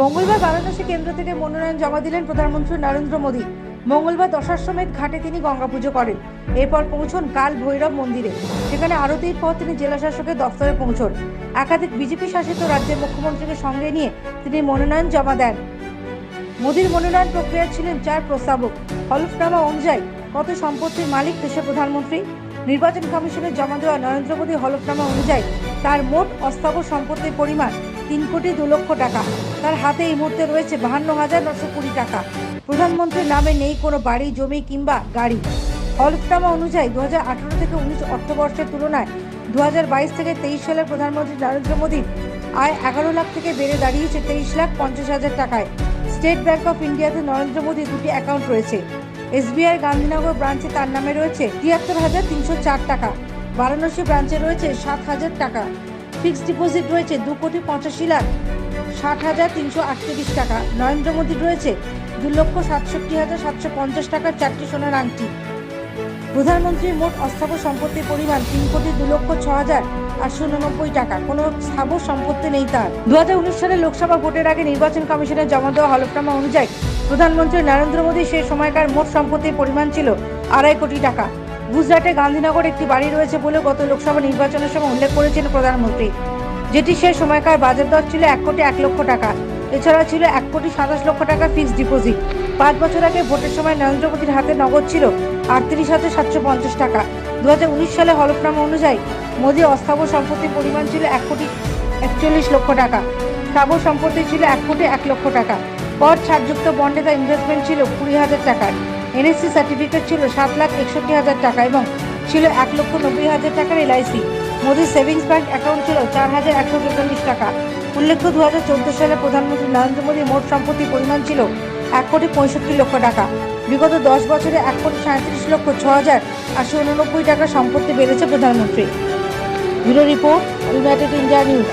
মঙ্গলবার বারাণসী কেন্দ্র থেকে মনোনয়ন জমা দিলেন প্রধানমন্ত্রী নরেন্দ্র মোদী। মঙ্গলবার দশাশ্বমেধ ঘাটে তিনি গঙ্গা পুজো করেন। এরপর পৌঁছন কাল ভৈরব মন্দিরে। সেখানে আরতির পর তিনি জেলা শাসকের দফতরে পৌঁছন। একাধিক বিজেপি শাসিত রাজ্যের মুখ্যমন্ত্রীকে সঙ্গে নিয়ে তিনি মনোনয়ন জমা দেন। মোদীর মনোনয়ন প্রক্রিয়া ছিলেন চার প্রস্তাবক। হলফনামা অনুযায়ী কত সম্পত্তির মালিক দেশের প্রধানমন্ত্রী? নির্বাচন কমিশনের জমা দেওয়া নরেন্দ্র মোদী হলফনামা অনুযায়ী তার মোট অস্থাবর সম্পত্তির পরিমাণ তিন কোটি দু লক্ষ টাকা। তার হাতে এই মুহূর্তে রয়েছে বাহান্ন হাজার নশো কুড়ি টাকা। প্রধানমন্ত্রীর নামে নেই কোনো বাড়ি, জমি কিংবা গাড়ি। হলফনামা অনুযায়ী দু হাজার আঠারো থেকে উনিশ অর্থবর্ষের তুলনায় দু হাজার বাইশ থেকে তেইশ সালে প্রধানমন্ত্রী নরেন্দ্র মোদীর আয় এগারো লাখ থেকে বেড়ে দাঁড়িয়েছে তেইশ লাখ পঞ্চাশ হাজার টাকায়। স্টেট ব্যাংক অফ ইন্ডিয়াতে নরেন্দ্র মোদীর দুটি অ্যাকাউন্ট রয়েছে। এসবিআই গান্ধীনগর ব্রাঞ্চে তার নামে রয়েছে তিয়াত্তর হাজার তিনশো চার টাকা। বারাণসী ব্রাঞ্চে রয়েছে সাত হাজার টাকা। ফিক্সড ডিপোজিট রয়েছে দু কোটি পঁচাশি লাখ ষাট হাজার তিনশো আটত্রিশ টাকা। নরেন্দ্র মোদীর রয়েছে দু লক্ষ সাতষট্টি হাজার সাতশো পঞ্চাশ টাকার চারটি সোনার আংটি। প্রধানমন্ত্রীর মোট অস্থাবর সম্পত্তির পরিমাণ তিন কোটি দু লক্ষ ছ হাজার আটশো উননব্বই টাকা। কোনো স্থাবর সম্পত্তি নেই তার। দু হাজার উনিশ সালে লোকসভা ভোটের আগে নির্বাচন কমিশনের জমা দেওয়া হলফনামা অনুযায়ী প্রধানমন্ত্রী নরেন্দ্র মোদী সে সময়কার মোট সম্পত্তির পরিমাণ ছিল আড়াই কোটি টাকা। গুজরাটে গান্ধীনগর একটি বাড়ি রয়েছে বলে গত লোকসভা নির্বাচনের সময় উল্লেখ করেছেন প্রধানমন্ত্রী। যেটি সে সময়কার বাজার দর ছিল এক কোটি এক লক্ষ টাকা। এছাড়া ছিল এক কোটি সাতাশ লক্ষ টাকা ফিক্সড ডিপোজিট। পাঁচ বছর আগে ভোটের সময় নরেন্দ্র মোদীর হাতে নগদ ছিল আটত্রিশ হাজার সাতশো পঞ্চাশ টাকা। দু হাজার উনিশ সালে হলফনামা অনুযায়ী মোদী অস্থাবর সম্পত্তির পরিমাণ ছিল এক কোটি একচল্লিশ লক্ষ টাকা। স্থাবর সম্পত্তি ছিল এক কোটি এক লক্ষ টাকা। কর ছাড়যুক্ত বন্ডে তার ইনভেস্টমেন্ট ছিল কুড়ি হাজার টাকার এনএসসি সার্টিফিকেট ছিল সাত লাখ একষট্টি হাজার টাকা এবং ছিল এক লক্ষ নব্বই হাজার টাকার এলআইসি। মোদীর সেভিংস ব্যাংক অ্যাকাউন্ট ছিল চার হাজার একশো তেতাল্লিশ টাকা। উল্লেখ্য দু হাজার চোদ্দ সালে প্রধানমন্ত্রী নরেন্দ্র মোদীর মোট সম্পত্তির পরিমাণ ছিল এক কোটি পঁয়ষট্টি লক্ষ টাকা। বিগত দশ বছরে এক কোটি সাঁত্রিশ লক্ষ ছ হাজার আটশো উননব্বই টাকা সম্পত্তি বেড়েছে প্রধানমন্ত্রী bureau report United India news